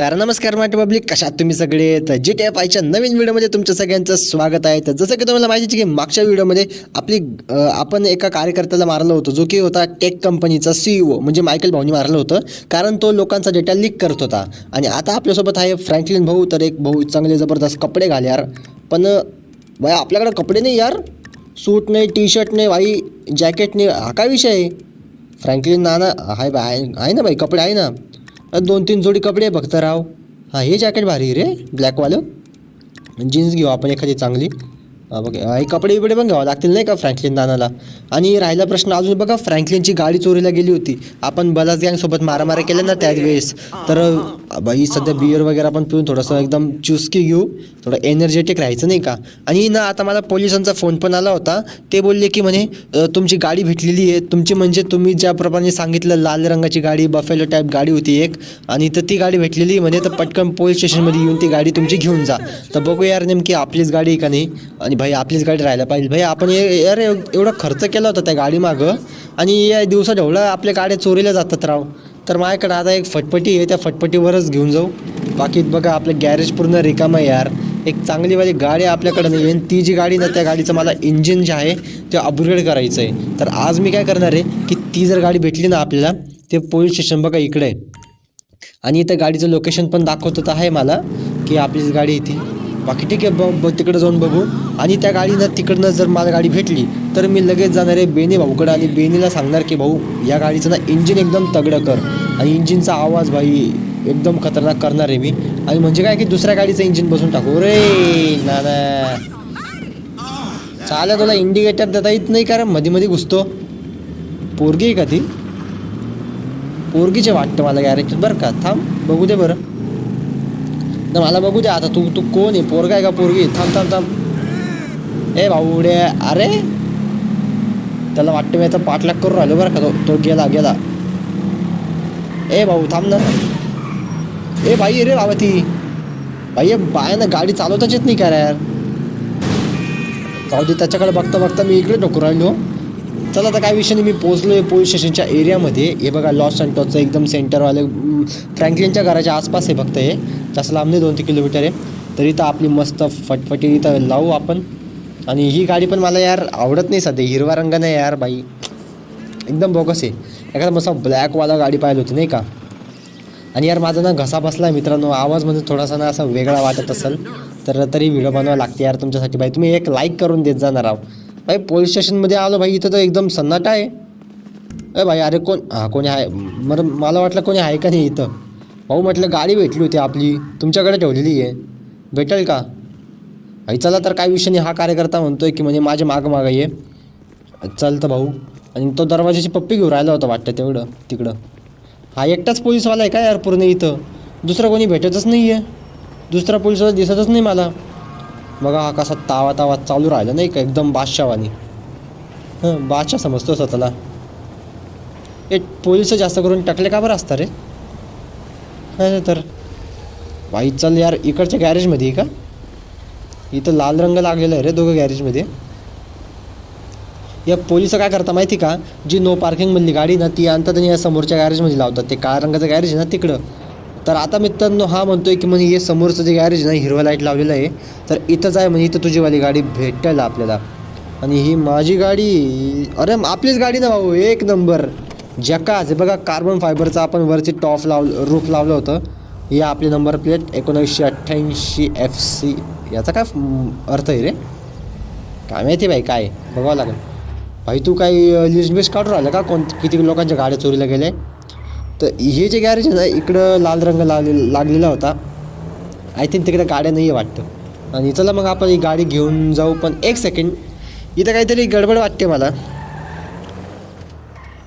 तर नमस्कार मराठी पब्लिक कशात तुम्ही सगळे? तर जी टी एफ आयच्या नवीन व्हिडिओमध्ये तुमचं सगळ्यांचं स्वागत आहे. तर जसं की तुम्हाला माहिती की मागच्या व्हिडिओमध्ये आपली आपण एका कार्यकर्त्याला मारलं होतं जो की होता टेक कंपनीचा सीईओ म्हणजे मायकेल भाऊनी मारलं होतं कारण तो लोकांचा डेटा लीक करत होता. आणि आता आपल्यासोबत आहे फ्रँकलिन भाऊ तर एक भाऊ चांगले जबरदस्त कपडे घाल यार. पण बाया आपल्याकडे कपडे नाही यार. सूट नाही टी शर्ट नाही वाई जॅकेट नाही. हा काय विषय आहे? फ्रँकलिन नाना हाय बाय आहे आहे ना भाई कपडे आहे ना. दोन तीन जोडी कपडे आहे राव. हां हे जॅकेट भारी रे ब्लॅकवालं जीन्स घेऊ आपण एखादी चांगली. बघ हे कपडे बिपडे पण घ्यावं लागतील नाही का फ्रँकलिन दानाला आणि राहिला प्रश्न अजून बघा फ्रँकलिनची गाडी चोरीला गेली होती. आपण बलास गँगसोबत मारामारी केल्या ना त्याच वेळेस. तर बाई सध्या बियर वगैरे आपण पिऊन थोडंसं एकदम चुस्की घेऊ. थोडं एनर्जेटिक राहायचं नाही का? आणि ना आता मला पोलिसांचा फोन पण आला होता. ते बोलले की म्हणे तुमची गाडी भेटलेली आहे. तुमची म्हणजे तुम्ही ज्याप्रमाणे सांगितलं लाल रंगाची गाडी बफेलो टाईप गाडी होती एक. आणि तर ती गाडी भेटलेली म्हणे तर पटकन पोलीस स्टेशनमध्ये येऊन ती गाडी तुमची घेऊन जा. तर बघू यार नेमकी आपलीच गाडी आहे का नाही? आणि भाई आपलीच गाडी राहायला पाहिजे. भाई आपण ए यार एवढा खर्च केला होता त्या गाडीमागं आणि या दिवसात एवढं आपल्या गाड्या चोरीला जातात राव. तर माझ्याकडे आता एक फटपटी आहे त्या फटपटीवरच घेऊन जाऊ. बाकी बघा आपलं गॅरेज पूर्ण रिकामं आहे यार. एक चांगलीवाली गाडी आपल्याकडे नाही आहे ती जी गाडी ना त्या गाडीचं मला इंजिन जे आहे ते अपग्रेड करायचं आहे. तर आज मी काय करणार आहे की ती जर गाडी भेटली ना आपल्याला ते पोलीस स्टेशन बघा इकडे. आहे आणि इथं गाडीचं लोकेशन पण दाखवत होतं आहे मला की आपलीच गाडी इथे बाकी ठीक आहे ब ब तिकडं जाऊन बघू. आणि त्या गाडीनं तिकडनं जर मला गाडी भेटली तर मी लगेच जाणार आहे बेनी भाऊकडं आणि बेनीला सांगणार की भाऊ या गाडीचं ना इंजिन एकदम तगडं कर. आणि इंजिनचा आवाज भाई एकदम खतरनाक करणार आहे मी. आणि म्हणजे काय की दुसऱ्या गाडीचं इंजिन बसून टाकू. रे ना ना चालेल तुला इंडिकेटर देता येत नाही कारण मध्ये मध्ये घुसतो. पोरगी आहे का ती? पोरगीचे वाटतं मला गॅरेज बरं का थांब बघू दे बरं. तर मला बघू दे आता तू तू कोण आहे? पोरगा आहे का पोरगी? थांब थांब थांब. ए भाऊडे अरे? त्याला वाटतं मी आता पाठलाग करून राहिलो बरं का. तो तो गेला गेला. ए भाऊ थांब ना. ए बाई रे बाबा ती. बाई हे बायानं गाडी चालवताच येत नाही का रे यार? जाऊ दे त्याच्याकडे बघता बघता मी इकडे नको राहिलो. चला आता काय विषय नाही. मी पोहोचलो आहे पोलीस स्टेशनच्या एरियामध्ये हे बघा लॉस अँटॉसचं एकदम सेंटरवाले फ्रँकलिनच्या घराच्या आसपास आहे फक्त हे. जास्त लांब नाही दोन तीन किलोमीटर आहे. तरी तर आपली मस्त फटफटी इथं लावू आपण. आणि ही गाडी पण मला यार आवडत नाही सध्या. हिरवा रंग नाही यार बाई. एकदम बोगस आहे. एखादा मस्त ब्लॅकवाला गाडी पाहिजे होती नाही का? आणि यार माझा ना घसा बसला आहे मित्रांनो. आवाज म्हणजे थोडासा ना असा वेगळा वाटत असेल. तर तरी व्हिडिओ बनवावा लागते यार तुमच्यासाठी. बाई तुम्ही एक लाईक करून देत जाणार आहो भाई पोलीस स्टेशनमध्ये आलो भाई इथं तर एकदम सन्नाटा आहे. अरे भाई अरे कोण? हां कोणी आहे? मर मला वाटलं कोणी आहे का नाही इथं? भाऊ म्हटलं गाडी भेटली होती आपली. तुमच्याकडे ठेवलेली आहे. भेटेल का? आई चला तर काय विषय नाही. हा कार्यकर्ता म्हणतोय की म्हणजे माझ्या मागं मागं ये. चल तर भाऊ. आणि तो दरवाजाची पप्पी घेऊन राहिला होता वाटतं तेवढं तिकडं. हा एकटाच पोलीसवाला आहे का यार पूर्ण इथं? दुसरं कोणी भेटतच नाही आहे दुसरा पोलीसवाला दिसतच नाही मला. बघा हा कसा तावा तावा चालू राहिला नाही का एकदम बादशावानी हं बादशाह समजतो स्वतःला एक पोलीस जास्त करून टाकले का बरं असतात रे? नाही तर बाई चल यार इकडच्या गॅरेजमध्ये आहे का? इथं लाल रंग लागलेला आहे रे दोघं गॅरेजमध्ये या पोलिसं काय करता माहिती का? जी नो पार्किंगमधली गाडी ना ती आणतात आणि या समोरच्या गॅरेजमध्ये लावतात. ते काळ्या रंगाचं गॅरेज आहे ना तिकडं. तर आता मित्रांनो हा म्हणतोय की म्हणजे हे समोरचं जे गॅरेज ना हिरवा लाइट लावलेलं आहे. तर इथंच आहे म्हणजे इथं तुझीवाली गाडी भेटेल आपल्याला. आणि ही माझी गाडी अरे आपलीच गाडी ना भाऊ एक नंबर जकाच हे बघा कार्बन फायबरचा आपण वरची टॉप लाव रूफ लावलं होतं. या आपली नंबर प्लेट एकोणीसशे अठ्ठ्याऐंशी एफ सी याचा काय अर्थ आहे रे? काय माहिती बाई काय? बघावं लागेल. भाई तू काही लिस्ट बिस्ट काढून राहिलं का? कोण किती लोकांच्या गाड्या चोरीला गेले? तर हे जे गॅरेज आहे ना इकडं लाल रंग लागले लागलेला होता. आय थिंक तिकडे गाड्या नाही आहे वाटतं. आणि चला मग आपण ही गाडी घेऊन जाऊ पण एक सेकंड इथं काहीतरी गडबड वाटते मला.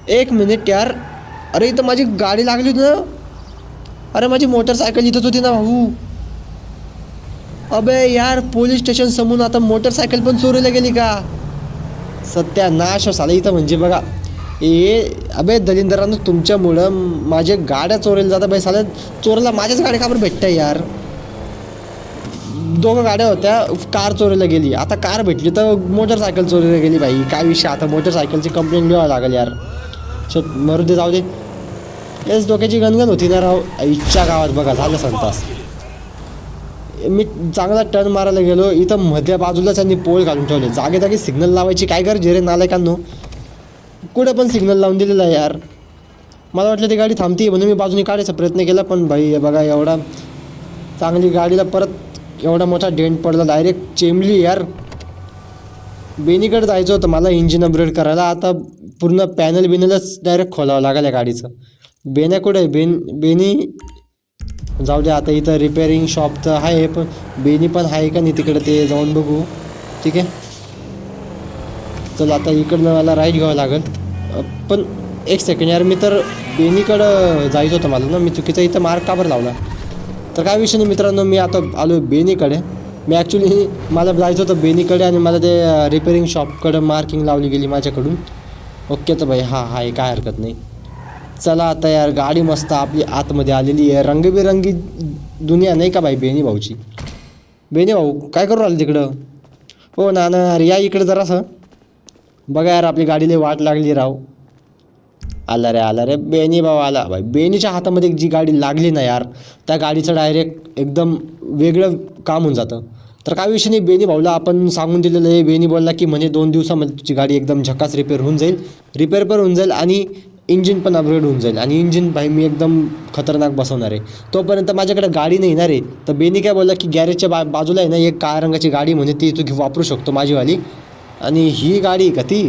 एक मिनिट यार. अरे इथं माझी गाडी लागली होती ना. अरे माझी मोटरसायकल इथंच होती ना भाऊ. अबे यार पोलीस स्टेशन समोरून आता मोटरसायकल पण चोरीला गेली का? सत्यानाश झाला इथं म्हणजे बघा. ए अबे दलिंदरांनो तुमच्यामुळं माझ्या गाड्या चोरीला जातात बाई. साल्या चोरला माझ्याच गाड्या का बरं भेटतं यार. दोघं गाड्या होत्या कार चोरीला गेली. आता कार भेटली तर मोटरसायकल चोरीला गेली बाई. काय विषय? आता मोटरसायकलची कंप्लेंट घ्यावं लागेल यार. सो मरू दे जाऊ दे. तेच डोक्याची गणगण होती ना राव. इच्छा गावात बघा झालं संतास. मी चांगला टर्न मारायला गेलो. इथं मध्या बाजूला त्यांनी पोळ घालून ठेवले. जागे जागी सिग्नल लावायची काय गरज रे नालायकांनो? कुठं पण सिग्नल लावून दिलेला आहे यार. मला वाटलं ती गाडी थांबती म्हणून मी बाजूने काढायचा प्रयत्न केला पण भाई बघा एवढा चांगली गाडीला परत एवढा मोठा डेंट पडला. डायरेक्ट चेंबली यार. बेनीकडे जायचं होतं मला इंजिन अपग्रेड करायला. आता पूर्ण पॅनल बिनलच डायरेक्ट खोलावं लागेल या गाडीचं. बेन्या कुठं? आहे बेन बेनी जाऊ दे आता इथं रिपेअरिंग शॉप तर आहे पण बेनी पण आहे का नाही तिकडं ते जाऊन बघू. ठीक आहे? चल आता इकडनं मला राईट घ्यावं लागेल. पण एक सेकंड यार मी तर बेनीकडं जायचं होतं मला ना मी चुकीचा इथं मार्क का बरं लावला? तर काय विषय नाही मित्रांनो मी आता आलो बेनीकडे. मी ॲक्च्युली मला जायचं होतं बेनीकडे आणि मला ते रिपेअरिंग शॉपकडं मार्किंग लावली गेली माझ्याकडून. ओके तर भाई हां हे काय हरकत नाही. चला आता यार गाडी मस्त आपली आतमध्ये आलेली आहे. रंगबिरंगी दुनिया नाही का भाई बेनी भाऊची? बेनी भाऊ काय करू राहिले तिकडं? हो ना ना अरे या इकडे जरासं. बघा यार आपली गाडीला वाट लागली राव. आला रे आला रे बेनी भाऊ आला. भाई बेनीच्या हातामध्ये जी गाडी लागली ना यार त्या गाडीचं डायरेक्ट एकदम वेगळं काम होऊन जातं. तर काय विषय नाही बेनी भाऊला आपण सांगून दिलेलं आहे. बेनी बोलला की म्हणे दोन दिवसामध्ये तुझी गाडी एकदम झकास रिपेअर होऊन जाईल. रिपेअर पण होऊन जाईल आणि इंजिन पण अपग्रेड होऊन जाईल. आणि इंजिन भाई मी एकदम खतरनाक बसवणार आहे. तोपर्यंत माझ्याकडे गाडी नाही येणार आहे तर बेनी काय बोलला की गॅरेजच्या बा बाजूला आहे ना एक काळ्या रंगाची गाडी म्हणे ती तू वापरू शकतो माझीवाली. आणि ही गाडी का ती?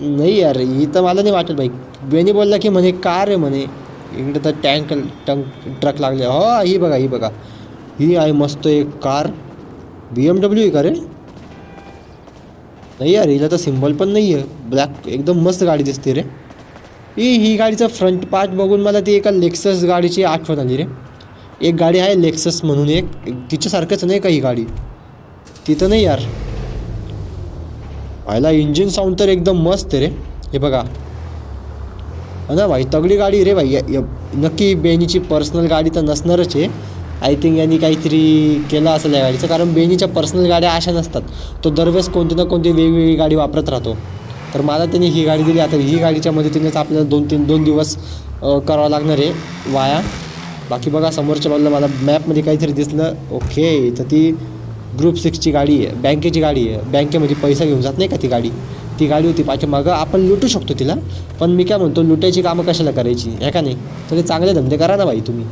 नाही यार ही तर मला नाही वाटत बाई बेनी बोलला की म्हणे कार आहे म्हणे. इकडे तर टँक टंक ट्रक लागले. हो ही बघा ही बघा. ही आहे मस्त एक कार. बी एम डब्ल्यू आहे का रे? नाही यार हिला तर सिम्बल पण नाही आहे ब्लॅक एकदम मस्त गाडी दिसते रे. ही ही गाडीचा फ्रंट पार्ट बघून मला ती एका लेक्सस गाडीची आठवण आली रे. एक गाडी आहे लेक्सस म्हणून एक तिच्यासारखंच नाही का ही गाडी? तिथं नाही यार. व्हायला इंजिन साऊंड तर एकदम मस्त आहे रे. हे बघा. ना भाई तगडी गाडी रे भाई. य- नक्की बेनीची पर्सनल गाडी तर नसणारच आहे. आय थिंक यांनी काहीतरी केलं असेल या गाडीचं. कारण बेनीच्या पर्सनल गाड्या अशा नसतात. तो दरवेळेस कोणती ना कोणती वेगवेगळी गाडी वापरत राहतो. तर मला त्यांनी ही गाडी दिली. आता ही गाडीच्या मदतीनेच आपल्याला दोन तीन दोन दिवस करावं लागणार आहे वाया. बाकी बघा समोरच्या बाजूला मला मॅपमध्ये काहीतरी दिसलं. ओके तर ती ग्रुप सिक्सची गाडी आहे. बँकेची गाडी आहे. बँकेमध्ये पैसा घेऊन जात नाही का ती गाडी? ती गाडी होती पाठीमागं. आपण लुटू शकतो तिला. पण मी काय म्हणतो लुटायची कामं कशाला करायची? आहे का नाही? तरी चांगले धंदे करा ना बाई तुम्ही.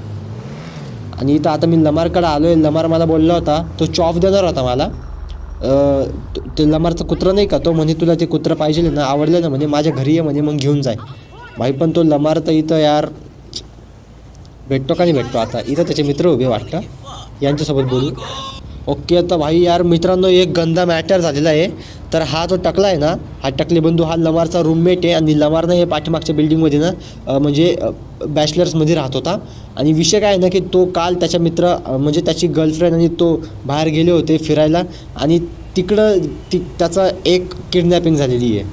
आणि इथं आता मी लमारकडे आलो आहे लमार मला बोलला होता तो चॉफ देणार होता मला. ते लमारचा कुत्रा नाही का तो म्हणे तुला ते कुत्रं पाहिजे ना आवडलं ना म्हणे माझ्या घरी ये म्हणे मग घेऊन जाय. भाई पण तो लमार तर इथं यार भेटतो का नाही भेटतो आता? इथं त्याचे मित्र उभे वाटतं. यांच्यासोबत बोलू. ओके तर भाई यार मित्रांनो एक गंदा मॅटर झालेला आहे. तर हा जो टकला आहे ना हा टकले बंधू हा लमारचा रूममेट आहे आणि लमारनं हे पाठीमागच्या बिल्डिंगमध्ये ना म्हणजे बॅचलर्समध्ये राहत होता. आणि विषय काय आहे ना की तो काल त्याच्या मित्र म्हणजे त्याची गर्लफ्रेंड आणि तो बाहेर गेले होते फिरायला. आणि तिकडं ती त्याचा एक किडनॅपिंग झालेली आहे.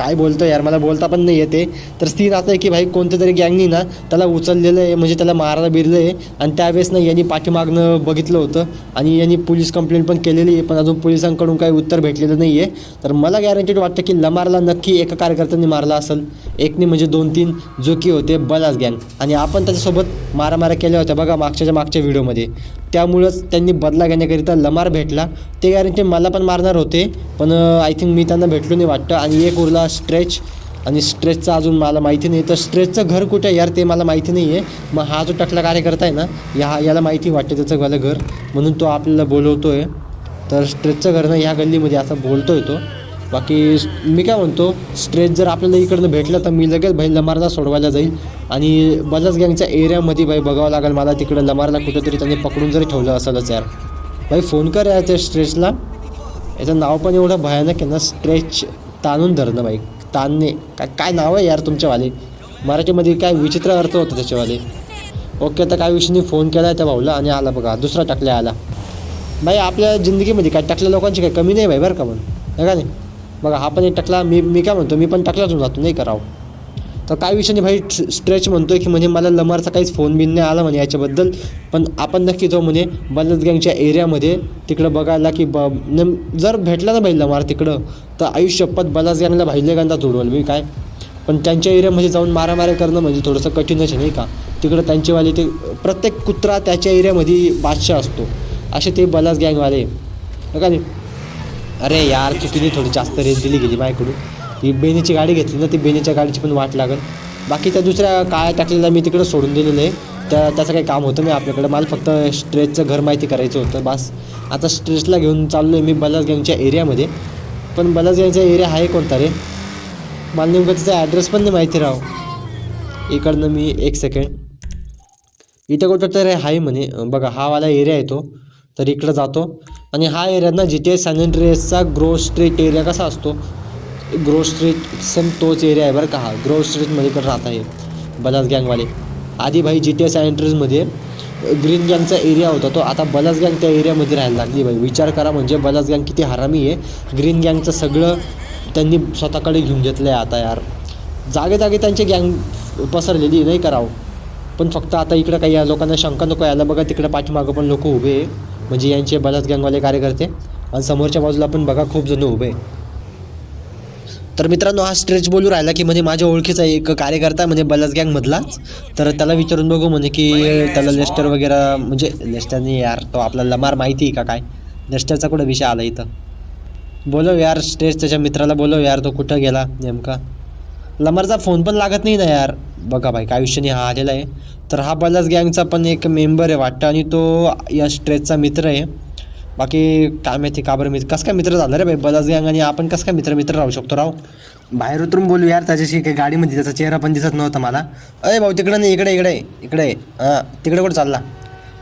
काय बोलतो यार मला बोलता पण नाही येते. तर सीन असं आहे की भाई कोणत्या तरी गँगनी ना त्याला उचललेलं आहे म्हणजे त्याला मारायला बिरलं आहे आणि त्यावेळेस ना यांनी पाठीमागनं बघितलं होतं. आणि यांनी पोलीस कंप्लेंट पण केलेली आहे पण अजून पोलिसांकडून काही उत्तर भेटलेलं नाही आहे तर मला गॅरंटीड वाटतं की लमारला नक्की एका कार्यकर्त्यांनी मारला असेल. एकने म्हणजे दोन तीन जोकी होते बलास गँग आणि आपण त्याच्यासोबत मारामाऱ्या केल्या होत्या. बघा मागच्याच्या मागच्या व्हिडिओमध्ये. त्यामुळंच त्यांनी बदला घेण्याकरिता लमार भेटला. ते गॅरंटी मला पण मारणार होते पण आय थिंक मी त्यांना भेटलो नाही वाटतं. आणि एक उरला स्ट्रेच. आणि स्ट्रेचचं अजून मला माहिती नाही. तर स्ट्रेचचं घर कुठे आहे यार ते मला माहिती नाही आहे मग हा जो टकला कार्यकर्ता आहे ना या याला माहिती वाटते त्याचं मला घर. म्हणून तो आपल्याला बोलवतो आहे तर स्ट्रेचचं घर ना ह्या गल्लीमध्ये असं बोलतो आहे तो. बाकी मी काय म्हणतो स्ट्रेच जर आपल्याला इकडनं भेटलं तर मी लगेच भाई लमारला सोडवायला जाईल. आणि बजाज गँगच्या एरियामध्ये भाई बघावं लागेल मला तिकडं लमारला कुठेतरी त्यांनी पकडून जरी ठेवलं असेलच यार. भाई फोन कर यार त्या स्ट्रेचला याचं नाव पण एवढं भयानक आहे ना स्ट्रेच ताणून धरणं बाई ताणणे काय काय नाव आहे यार तुमच्यावाले? मराठीमध्ये काय विचित्र अर्थ होता त्याच्यावाले. ओके आता काय विषयी फोन केला आहे त्या भाऊला आणि आला बघा दुसरा टाकल्या आला. भाई आपल्या जिंदगीमध्ये काय टाकल्या लोकांची काय कमी नाही भाई बरं का पण. है का नाही? बघा हा पण एक टाकला मी मी काय म्हणतो मी पण टाकलाच होऊन जातो नाही करावं तर काय विषय नाही भाई स्ट्रेच म्हणतो की म्हणजे मला लमारचा काहीच फोन बिन नाही आला म्हणे याच्याबद्दल. पण आपण नक्की जाऊ म्हणे बलज गँगच्या एरियामध्ये तिकडं बघायला की ब नेम जर भेटला ना भाई लमार तिकडं तर आयुष्यपत बलज गँगला भाईले गंदा जोडवल मी काय? पण त्यांच्या एरियामध्ये जाऊन मारामाऱ्या करणं म्हणजे थोडंसं कठीणच आहे नाही का? तिकडं त्यांचेवाले ते प्रत्येक कुत्रा त्याच्या एरियामध्ये बादशाह असतो. असे ते बलास गँगवाले. हो का नाही? अरे यार चुकीने थोडी जास्त रेंज दिली गेली माझ्याकडून. ती बेनीची गाडी घेतली ना ती बेनीच्या गाडीची पण वाट लागल. बाकी त्या दुसऱ्या काय टाकलेला मी तिकडं सोडून दिलेलं आहे. त्या त्याचं काही काम होतं नाही आपल्याकडं. मला फक्त स्ट्रेचचं घर माहिती करायचं होतं बस. आता स्ट्रेचला घेऊन चाललो आहे मी बलास एरियामध्ये पण बलास एरिया आहे कोणता रे? मला नेमकं त्याचा ॲड्रेस पण नाही माहिती राव. इकडनं मी एक सेकंड इथं कुठं तर आहे म्हणे. बघा हा वाला एरिया आहे तो. तर इकडं जातो. आणि हा एरिया ना जिथे सॅन अँड्रियसचा ग्रो स्ट्रीट एरिया कसा असतो? ग्रो स्ट्रीट सेम तोच एरिया आहे बरं का हा. ग्रो स्ट्रीटमध्ये पण राहत आहे बलास गँगवाले आधी भाई जी टी एस अँड्रेसमध्ये ग्रीन गँगचा एरिया होता तो आता बलास गँग त्या एरियामध्ये राहायला लागली भाई. विचार करा म्हणजे बलास गँग किती हरामी आहे. ग्रीन गँगचं सगळं त्यांनी स्वतःकडे घेऊन घेतलं आहे आता यार. जागे जागे त्यांची गँग पसरलेली नाही करावं पण फक्त आता इकडं काही या लोकांना शंका नको यायला बघा तिकडं पाठीमागं पण लोक उभे आहे. म्हणजे यांचे बलाच गँगवाले कार्यकर्ते. आणि समोरच्या बाजूला पण बघा खूप जण उभे आहे तर मित्रांनो हा स्ट्रेच बोलू राहिला की म्हणजे माझ्या ओळखीचा एक कार्यकर्ता म्हणजे बलास गँगमधलाच तर त्याला विचारून बघू म्हणजे की त्याला लेस्टर वगैरे म्हणजे लेस्टरने यार तो आपला लमार माहिती आहे का काय? लेस्टरचा कुठं विषय आला इथं? बोलव यार स्ट्रेच त्याच्या मित्राला बोलव यार तो कुठं गेला नेमका? लमारचा फोन पण लागत नाही ना यार. बघा भाई काय विषय नाही हा आलेला आहे. तर हा बलास गँगचा पण एक मेंबर आहे वाटतं आणि तो या ट्रेसचा मित्र आहे. बाकी काय माहिती का बरं मित्र कसं काय मित्र झालं रे भाई? बलास गँग आणि आपण कसं काय मित्र मित्र राहू शकतो राव? बाहेर उतरून बोलू यार त्याच्याशी काही गाडीमध्ये त्याचा चेहरा पण दिसत नव्हता मला. अय भाऊ तिकडं नाही इकडे इकडे इकडे. आहे. हां तिकडे कुठं चालला?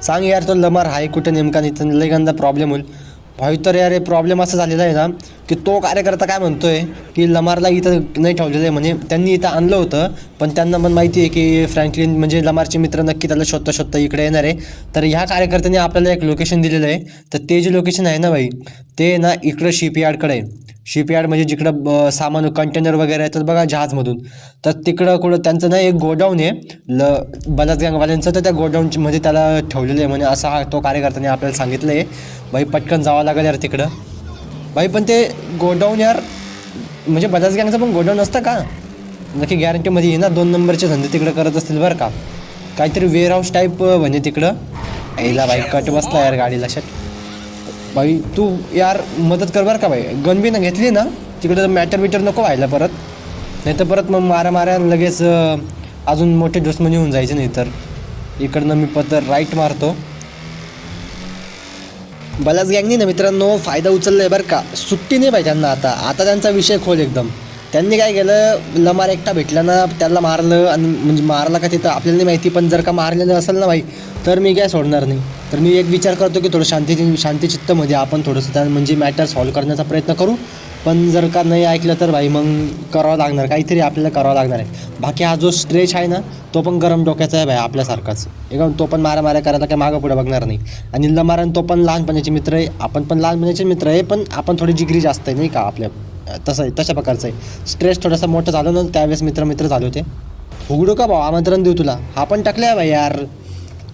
सांग यार तो लमार आहे कुठं नेमका नाही तर लई गंदा प्रॉब्लेम होईल. भाई तर यार हे प्रॉब्लेम असा झालेला आहे ना की तो कार्यकर्ता काय म्हणतोय की लमारला इथं नाही ठेवलेलं आहे म्हणजे त्यांनी इथं आणलं होतं पण त्यांना पण माहिती आहे की फ्रँकलिन म्हणजे लमारचे मित्र नक्की त्याला शोधता शोधता इकडे येणार आहे. तर ह्या कार्यकर्त्याने आपल्याला एक लोकेशन दिलेलं आहे. तर ते जे लोकेशन आहे ना भाई ते ना इकडं शिपयार्डकडे आहे. शिपयार्ड म्हणजे जिकडं ब- सामान कंटेनर वगैरे येतात बघा जहाजमधून. तर तिकडं कुठं त्यांचं ना एक गोडाऊन आहे. ल बलाच गँगवाल्यांचं तर त्या गोडाऊनमध्ये त्याला ठेवलेलं आहे. म्हणजे असा हा तो कार्यकर्त्याने आपल्याला सांगितलं आहे. भाई पटकन जावं लागेल यार तिकडं. भाई पण ते गोडाऊन यार म्हणजे बजाज गँगचं पण गोडाऊन असतं का? नक्की गॅरंटीमध्ये ये ना दोन नंबरचे धंदे तिकडं करत असतील बरं का. काहीतरी वेअर हाऊस टाईप म्हणजे तिकडं. यायला भाई कट बसला यार गाडीला शट भाई तू यार मदत कर बरं का भाई गनबीनं घेतली ना तिकडं मॅटर बिटर नको व्हायला परत. नाही तर परत मग मारा मारा लगेच अजून मोठे दुश्मनी होऊन जायचे नाही तर. इकडनं मी पत्र राईट मारतो. बलाच गँगनी ना मित्रांनो फायदा उचलला आहे बरं का. सुट्टी नाही पाहिजे त्यांना आता. आता त्यांचा विषय खोल एकदम. त्यांनी काय केलं लमार एकटा भेटला ना त्याला मारलं आणि म्हणजे मारला का तिथं आपल्याला नाही माहिती पण जर का मारलेलं असेल ना भाई तर मी काय सोडणार नाही. तर मी एक विचार करतो की थोडं शांती शांतीचित्तमध्ये आपण थोडंसं त्या म्हणजे मॅटर सॉल्व्ह करण्याचा प्रयत्न करू. पण जर का नाही ऐकलं तर भाई मग करावं लागणार काहीतरी आपल्याला करावं लागणार आहे. बाकी हा जो स्ट्रेच आहे ना तो पण गरम डोक्याचा आहे भाई आपल्यासारखाच. एकदम तो पण मारा मारा करायला काय मागं पुढे बघणार नाही. आणि लमारन तो पण लहानपणाचे मित्र आहे आपण पण लहानपणाचे मित्र आहे पण आपण थोडी जिगरी जास्त आहे नाही का आपल्या तसं आहे तशा प्रकारचं आहे. स्ट्रेस थोडासा मोठं झालं ना त्यावेळेस मित्र मित्र झाले होते. उघडू का भाऊ आमंत्रण देऊ तुला? हा पण टाकल्या बाई यार.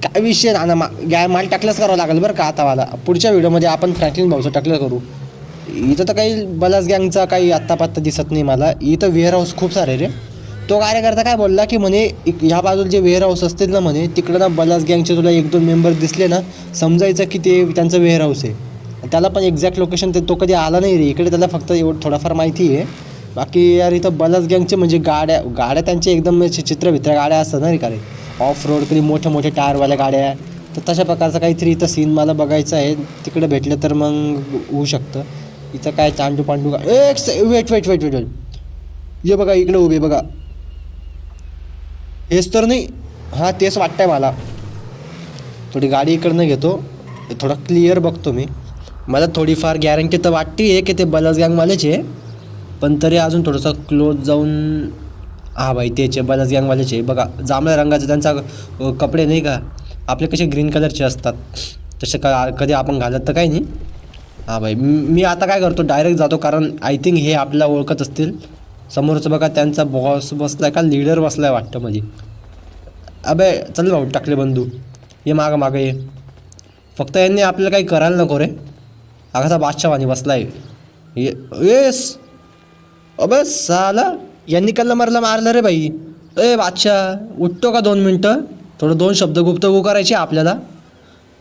काय विषय ना मा गॅ माल टाकलंच करावं लागेल बरं का आता मला. पुढच्या व्हिडिओमध्ये आपण फ्रँकलिन भाऊचं टाकलं करू. इथं तर काही बलास गँगचा काही आत्तापत्ता दिसत नाही मला. इथं वेअर हाऊस खूप सारे रे. तो कार्यकर्ता काय बोलला की म्हणे ह्या बाजूला जे वेअर हाऊस असतील ना म्हणे तिकडं ना बलास गँगचे तुला एक दोन मेंबर दिसले ना समजायचं की ते त्यांचं वेअर हाऊस आहे. त्याला पण एक्झॅक्ट लोकेशन ते तो कधी आला नाही रे. इकडे त्याला फक्त एवढं थोडाफार माहिती आहे. बाकी यार इथं बलाच गँगचे म्हणजे गाड्या गाड्या त्यांचे एकदम असे चित्रभित्र गाड्या असतात ना रे का रे. ऑफ रोड कधी मोठ्या मोठ्या टायरवाल्या गाड्या. तर तशा प्रकारचं काहीतरी इथं सीन मला बघायचं आहे. तिकडे भेटलं तर मग होऊ शकतं. इथं काय चांडू पांडू गा- ए, एक wait wait wait wait wait ये बघा इकडे उभे बघा. हेच तर नाही. हां तेच वाटतंय मला. थोडी गाडी इकडनं घेतो. थोडं क्लिअर बघतो मी. मला थोडीफार गॅरंटी तर वाटते आहे की ते बलास गँगवालेच आहे. पण तरी अजून थोडंसं क्लोज जाऊन हा भाई त्याचे बलस बलास गँगवालेचे आहे. बघा जांभळ्या रंगाचे त्यांचा कपडे नाही का? आपले कसे ग्रीन कलरचे असतात. तसे का कधी आपण घालत तर काही नाही. हां भाई मी आता काय करतो डायरेक्ट जातो. कारण आय थिंक हे आपल्याला ओळखत असतील. समोरचं बघा त्यांचा बॉस बसला का? लीडर बसला आहे वाटतं म्हणजे. अबे चल भाऊ टाकले बंधू ये मागं मागं ये. फक्त यांनी आपल्याला काही करायला नको रे. हा कसा बादशावानी बसलाय. ये येस. अबे साला. यांनी कल्ला मारला मारलं रे बाई. ए बादशाह उठतो का दोन मिनटं? थोडं दोन शब्द गुप्तगू करायचे आपल्याला.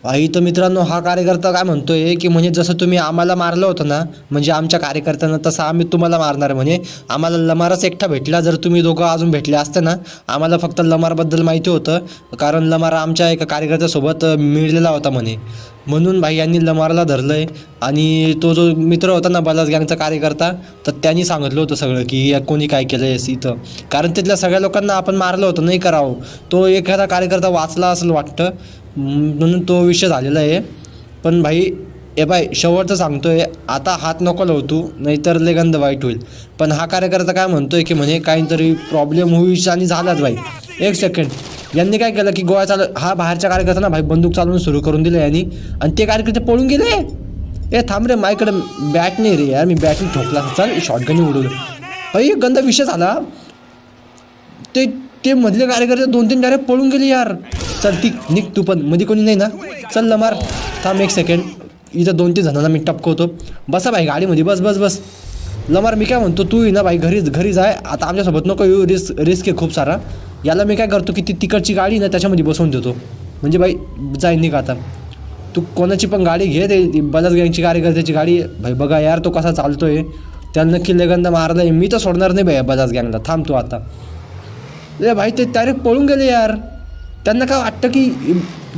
भाई मित्रांनो हा कार्यकर्ता काय म्हणतोय की म्हणजे जसं तुम्ही आम्हाला मारलं होतं ना म्हणजे आमच्या कार्यकर्त्यांना तसं आम्ही तुम्हाला मारणार म्हणे. आम्हाला लमारच एकटा भेटला जर तुम्ही दोघं अजून भेटले असते ना आम्हाला फक्त लमारबद्दल माहिती होतं. कारण लमार आमच्या एका कार्यकर्त्यासोबत मिळलेला होता म्हणे. म्हणून भाई यांनी लमारला धरलं आहे आणि तो जो मित्र होता ना बलास गँगचा कार्यकर्ता तर त्यांनी सांगितलं होतं सगळं की या कोणी काय केलं आहे इथं. कारण तिथल्या सगळ्या लोकांना आपण मारलं होतं नाही करावं तो एखादा कार्यकर्ता वाचला असं वाटतं म्हणून तो विषय झालेला आहे. पण भाई ए बाय शेवटचं सांगतोय आता हात नको लावतो नाहीतर लय गंध वाईट होईल. पण हा कार्यकर्ता काय म्हणतोय की म्हणे काहीतरी प्रॉब्लेम होईल आणि झालाच भाई. एक सेकंड यांनी काय केलं की गोळा चालू हा बाहेरच्या कार्यकर्त्यांना भाई बंदूक चालवून सुरू करून दिलं यांनी आणि ते कार्यकर्ते पळून गेले. ए थांब रे माझ्याकडे बॅट नाही रे यार मी बॅटने ठोकला. चल शॉटगन उडवलं. भाई गंदा विषय झाला. ते ते मधले कार्यकर्ते दोन तीन डायरेक्ट पळून गेले यार. चल ती निघ तू पण. मध्ये कोणी नाही ना? चल ना मार. थांब एक सेकंड इथं दोन तीन जणांना मी टपकवतो. बसा भाई गाडीमध्ये. बस बस बस. लमार मी काय म्हणतो तू ना भाई घरीच घरी जाय आता आमच्यासोबत नको येऊ. रिस्क रिस्क आहे खूप सारा. याला मी काय करतो की ती तिकडची गाडी ना त्याच्यामध्ये बसवून देतो. म्हणजे भाई जाय निघ आता. तू कोणाची पण गाडी घे. ते बलाच गँगची कार्यकर्त्याची गाडी. भाई बघा यार तो कसा चालतोय. त्यानं नक्की लेगंदा मारलाय. मी तर सोडणार नाही भाई बजाज गँगला. थांब तू आता. अरे भाई ते डायरेक्ट पळून गेले यार. त्यांना काय वाटतं की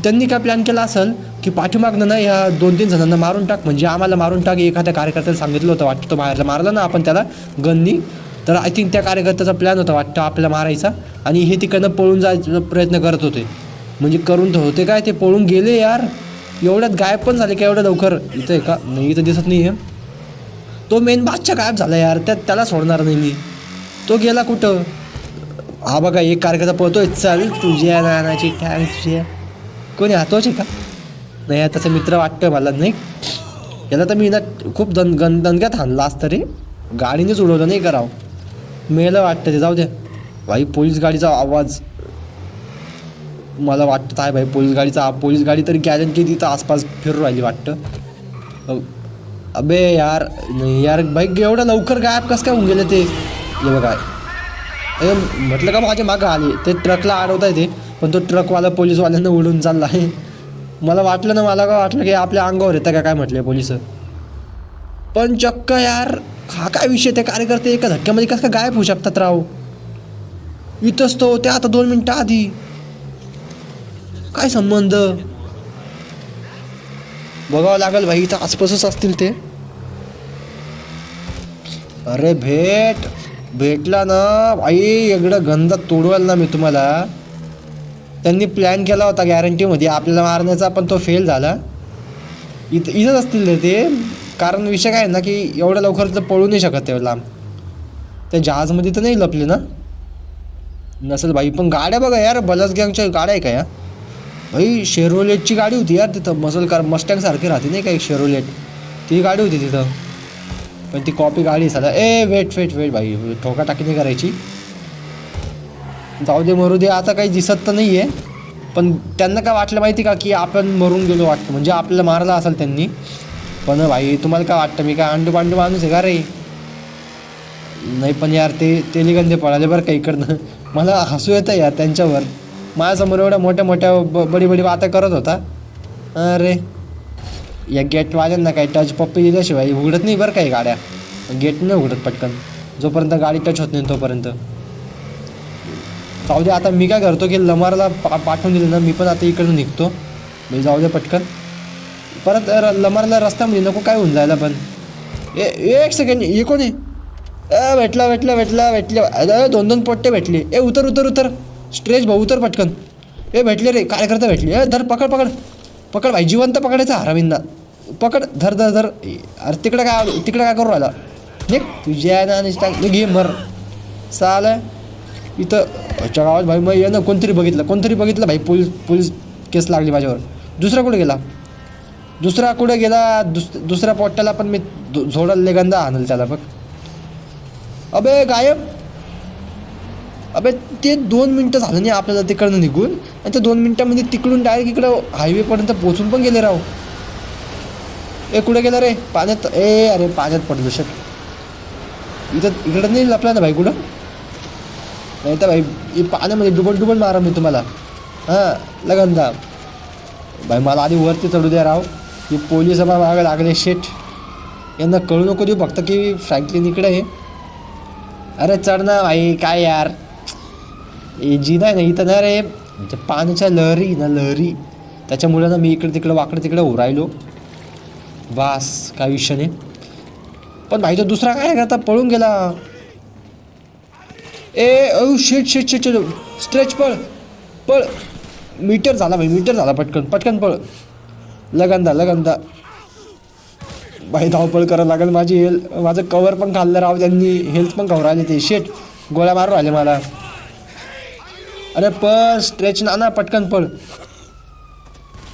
त्यांनी काय प्लॅन केला असेल की पाठीमागनं ना या दोन तीन जणांना मारून टाक? म्हणजे आम्हाला मारून टाक एखाद्या कार्यकर्त्याला सांगितलं होतं वाटतं तो बाहेरला मारला ना आपण त्याला गननी तर आय थिंक त्या कार्यकर्त्याचा प्लॅन होता वाटतं आपल्याला मारायचा. आणि हे तिकडनं पळून जायचा प्रयत्न करत होते. म्हणजे करून तर होते काय ते पळून गेले यार. एवढ्यात गायब पण झाले का एवढं लवकर? इथं आहे का? नाही इथं दिसत नाही आहे तो मेन बादशा गायब झाला यार. त्यात त्याला सोडणार नाही मी. तो गेला कुठं? हा बघा एक कार्यकर्ता पळतोय. चल तुझ्या नानाची टँक तुझ्या कोणी हातोच आहे का? नाही यार त्याचा मित्र वाटतोय मला नाही. याला तर मी ना खूप दन गन दणक्यात हाणला असतं रे. गाडीनेच उडवलं नाही करावं मेलं वाटतं ते जाऊ द्या भाई पोलीस गाडीचा आवाज. मला वाटतं आहे भाई पोलीस गाडीचा पोलीस गाडी तरी गॅरंटी तिथं आसपास फिरू राहिली वाटतं. अबे यार नाही यार भाई एवढं लवकर गायब कसं काय होऊन गेलं ते? हे बघा. अरे म्हटलं का माझ्या मागं आले? ते ट्रकला अडवता येते पण तो ट्रकवाला पोलीसवाल्यांना उडून चालला आहे मला वाटलं ना मला का वाटलं की आपल्या अंगावर येतं का? काय म्हटलं पोलीस? पण चक्क यार हा काय विषय? ते कार्यकर्ते एका धक्क्यामध्ये कसं काय गायब होऊ शकतात राव? इथंच तो ते आता दोन मिनटं आधी. काय संबंध? बघावं लागेल भाई इथं आसपासच असतील ते. अरे भेट! भेटला ना भाई एकडं गंध तोडवाल ना मी तुम्हाला. त्यांनी प्लॅन केला होता गॅरंटीमध्ये आपल्याला मारण्याचा पण तो फेल झाला. इथं इथंच असतील ते. कारण विषय काय ना की एवढ्या लवकर तर पळू नाही शकत तेव्हा लांब. त्या जहाजमध्ये तर नाही लपले ना. नसेल भाई पण गाड्या बघा यार बलस गँगच्या गाड्या आहे का या? भाई शेरोलेटची गाडी होती यार तिथं. मसल कार मस्टँगसारखी राहते नाही का एक शेरोलेट ती गाडी होती तिथं. पण ती कॉपी गाडी झाला ए वेट वेट वेट भाई. ठोका टाकी नाही करायची. जाऊ दे मरू दे. आता काही दिसत तर नाही आहे पण त्यांना काय वाटलं माहिती का की आपण मरून गेलो वाटतं? म्हणजे आपल्याला मारला असेल त्यांनी. पण भाई तुम्हाला काय वाटतं? मी काय अंडू पांडू माणूस आहे का रे? नाही पण यार ते तेलिगंदे पळाले बरं का इकडनं. मला हसू येतं यार त्यांच्यावर. माझ्यासमोर एवढ्या मोठ्या मोठ्या ब बडी बडी वाता करत होता. अरे. या गेटवाल्यांना काही टच पप्पी दिल्याशिवाय उघडत नाही बरं काही गाड्या. गेट नाही उघडत पटकन. जोपर्यंत गाडी टच होत नाही तोपर्यंत. जाऊ दे आता मी काय करतो की लमारला पा पाठवून दिलं ना मी पण आता इकडून निघतो. मी जाऊ दे पटकन. परत र लमारला रस्त्यामध्ये नको काय होऊन जायला पण. ए एक सेकंड हे कोणी आहे? ए भेटला भेटला भेटला भेटले. अरे दोन दोन पोट्टे भेटले. ए उतर उतर उतर. स्ट्रेच भाऊ उतर पटकन. ए भेटले रे कार्यकर्ता भेटले. ए धर पकड पकड. पकड भाई जिवंत पकडायचा हरामींना पकड धर धर धर. अरे तिकडे काय तिकडे काय करू राहिला? निघ. तुझ्या ना निघ घे मर. चाल इथं गावात भाई मग ये ना कोणतरी बघितलं. कोणतरी बघितलं भाई पोलीस पोलीस केस लागली माझ्यावर. दुसरा कुठे गेला? दुसरा कुठे गेला? दुस दुसऱ्या पोट्ट्याला पण मी झोडल गंदा आणलं आणल त्याला बघ. अबे गायब. अबे ते दोन मिनटं झालं नाही आपल्याला तिकडनं निघून. आणि त्या दोन मिनटामध्ये तिकडून डायरेक्ट इकडं हायवेपर्यंत पोचून पण गेले राव. ए कुठे गेला रे? पाण्यात? ए अरे पाण्यात पडलो शक इथं इकडं नाही लपला ना भाई कुठं? नाही तर भाई पाण्यामध्ये डुबल डुबल मारा मी तुम्हाला. हां लगंदा भाई मला आधी वरती चढू द्या राव. की पोलीस मागे लागले शेट यांना कळू नको देऊ फक्त की फ्रँकली इकडे आहे. अरे चढ ना भाई काय यार? जी नाही ना इथं ना रे. म्हणजे पाण्याच्या लहरी ना लहरी. त्याच्यामुळे ना मी इकडे तिकडं वाकडं तिकडे उरायलो. बास काय विषय नाही. पण भाई तो दुसरा काय करता पळून गेला. ए ओ शेट शेट शेट स्ट्रेच पळ. पळ. मीटर झाला भाई मीटर झाला पटकन. पटकन पळ. लगंदा लगंदा. भाई धावपळ करायला लागेल माझी. हेल माझं कवर पण खाल्लं राव त्यांनी. हेल्थ पण कवर आले ते शेट गोळ्या मारून राहिले मला. अरे पळ स्ट्रेच ना ना पटकन पळ.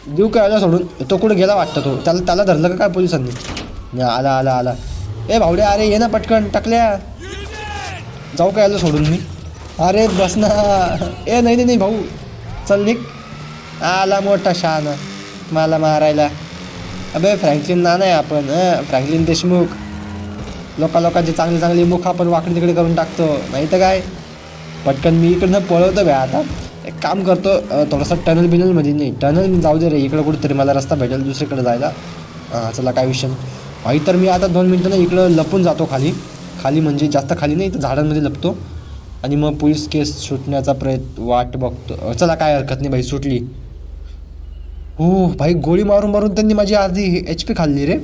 देऊ काय आला सोडून? तो कुठे गेला वाटतं तो? त्याला त्याला धरलं का काय पोलिसांनी? नाही, आला आला आला. ए भावड्या अरे ये ना पटकन टाकल्या. जाऊ काय आलं सोडून मी? अरे बस ना. ए नाही नाही नाही भाऊ. चल निक आला मोठा शान. मला मारायला. अबे फ्रँकलिन ना नाही आपण फ्रँकलिन देशमुख. लोका लोकांचे चांगले चांगले मुख आपण वाकडे तिकडे करून टाकतो. नाही तर काय? पटकन मी इकडनं पळवतो बे आता. एक काम करतो थोडासा टनल बिनलमध्ये नाही टनल जाऊ दे रे इकडं कुठेतरी मला रस्ता भेटेल दुसरीकडे जायला. चला काय विषय नाही. तर मी आता दोन मिनटं ना इकडं लपून जातो खाली. खाली म्हणजे जास्त खाली नाही तर झाडांमध्ये लपतो. आणि मग पोलीस केस सुटण्याचा प्रयत्न वाट बघतो. चला काय हरकत नाही भाई सुटली. हो भाई गोळी मारून मारून त्यांनी माझी अर्धी एच पी खाल्ली रे.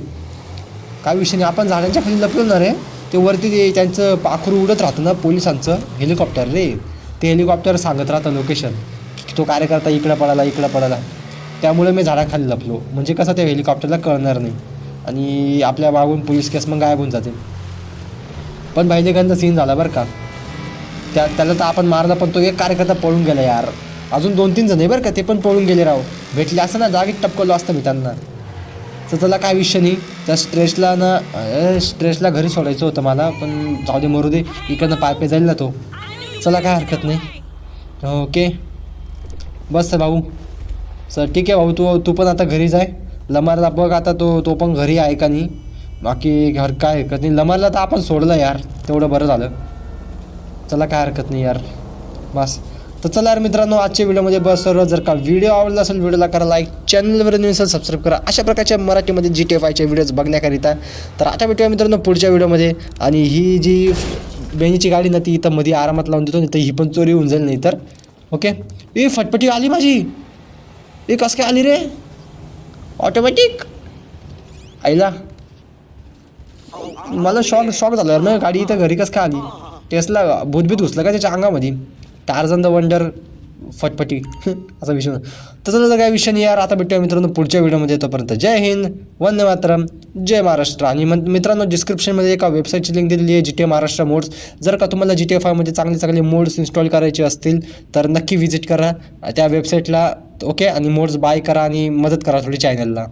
काय विषय नाही आपण झाडांच्या खाली लपलो ना रे. ते वरती ते त्यांचं पाखरू उडत राहतं ना पोलिसांचं हेलिकॉप्टर रे. ते हेलिकॉप्टर सांगत राहतं लोकेशन. तो कार्यकर्ता इकडं पडाला इकडं पडाला त्यामुळे मी झाडाखाली लपलो. म्हणजे कसं त्या हेलिकॉप्टरला कळणार नाही. आणि आपल्या मागून पोलीस केस मग गायब होऊन जाते. पण भाईलेखांचा सीन झाला बरं का. त्या त्याला तर आपण मारला पण तो एक कार्यकर्ता पळून गेला यार. अजून दोन तीन जण आहे बरं का ते पण पळून गेले राव. भेटले असं ना जागीत टपकवलं असतं मी त्यांना. तर त्याला काय विषय नाही. त्या स्ट्रेसला ना स्ट्रेसला घरी सोडायचं होतं मला पण जाऊ दे मरू दे इकडनं पाय पे जाईल ना तो. चला काय हरकत नाही. ओके. बस भाऊ. सर ठीक आहे भाऊ तू तू पण आता घरी जाय लमारला बघ आता तो तो पण घरी आहे का नाही. बाकी घर काय हरकत नाही. लमारला तर आपण सोडलं यार तेवढं बरं झालं. चला काय हरकत नाही यार. बस. तर चला यार मित्रांनो आजच्या व्हिडिओमध्ये बस सर्व जर का व्हिडिओ आवडला असेल व्हिडिओला करा लाईक चॅनलवर नवीन असेल सबस्क्राईब करा. अशा प्रकारच्या मराठीमध्ये जी टी एफ आयच्या व्हिडिओज बघण्याकरिता. तर आता भेटूया मित्रांनो पुढच्या व्हिडिओमध्ये. आणि ही जी बेनीची गाडी ना ती इथं मध्ये आरामात लावून देतो नाही तर ही पण चोरी होऊन जाईल नाही तर. ओके ए फटफटी आली माझी. ए कस काय आली रे? ऑटोमॅटिक आईला. मला शॉक शॉक झाला यार मग गाडी इथं घरी कसं काय आली? टेस्टला भूतभीत घुसलं का त्याच्या अंगामध्ये? टार्झन द वंडर फटफटी. असा विषय तसं तसं काय विषय नाही यार आता भेटूया मित्रांनो पुढच्या व्हिडिओमध्ये. येतोपर्यंत जय हिंद वंदे मातरम जय महाराष्ट्र. आणि मित्रांनो डिस्क्रिप्शनमध्ये एका वेबसाईटची लिंक दिलेली आहे G T A Maharashtra mods जर का तुम्हाला जी टी ए फायमध्ये चांगले चांगले मोड्स इन्स्टॉल करायचे असतील तर नक्की व्हिजिट करा. त्या वेबसाईटला ओके आणि मोड्स बाय करा आणि मदत करा थोडी चॅनलला